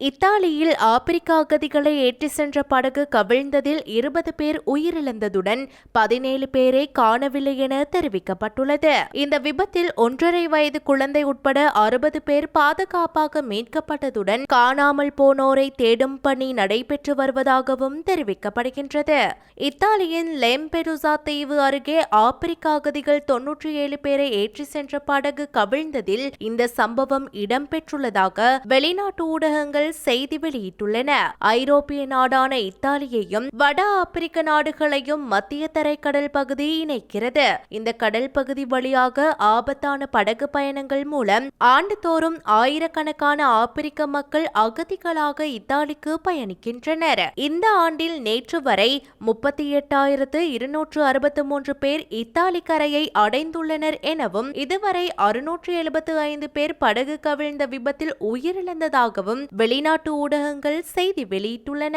இத்தாலியில் ஆப்பிரிக்க அகதிகளை ஏற்றி சென்ற படகு கவிழ்ந்ததில் இருபது பேர் உயிரிழந்ததுடன் பதினேழு பேரை காணவில்லை என தெரிவிக்கப்பட்டுள்ளது. இந்த விபத்தில் ஒன்றரை வயது குழந்தை உட்பட அறுபது பேர் பாதுகாப்பாக மீட்கப்பட்டதுடன் காணாமல் போனோரை தேடும் பணி நடைபெற்று வருவதாகவும் தெரிவிக்கப்படுகின்றது. இத்தாலியின் லெம்பெருசா தீவு அருகே ஆப்பிரிக்க அகதிகள் தொன்னூற்றி ஏழு பேரை ஏற்றி சென்ற படகு கவிழ்ந்ததில் இந்த சம்பவம் இடம்பெற்றுள்ளதாக வெளிநாட்டு ஊடகங்கள் செய்தி வெளியிட்டுள்ளன. ஐரோப்பிய நாடான இத்தாலியையும் வட ஆப்பிரிக்க நாடுகளையும் மத்திய தரைக்கடல் பகுதி இணைக்கிறது. இந்த கடல் பகுதி வழியாக ஆபத்தான படகு பயணங்கள் மூலம் ஆண்டுதோறும் ஆயிரக்கணக்கான ஆப்பிரிக்க மக்கள் அகதிகளாக இத்தாலிக்கு பயணிக்கின்றனர். இந்த ஆண்டில் நேற்று வரை முப்பத்தி எட்டாயிரத்து இருநூற்று அறுபத்தி மூன்று பேர் இத்தாலி கரையை அடைந்துள்ளனர் எனவும் இதுவரை அறுநூற்று எழுபத்து ஐந்து பேர் படகு கவிழ்ந்த விபத்தில் உயிரிழந்ததாகவும் வெளி வெளிநாட்டு ஊடகங்கள் செய்தி வெளியிட்டுள்ளன.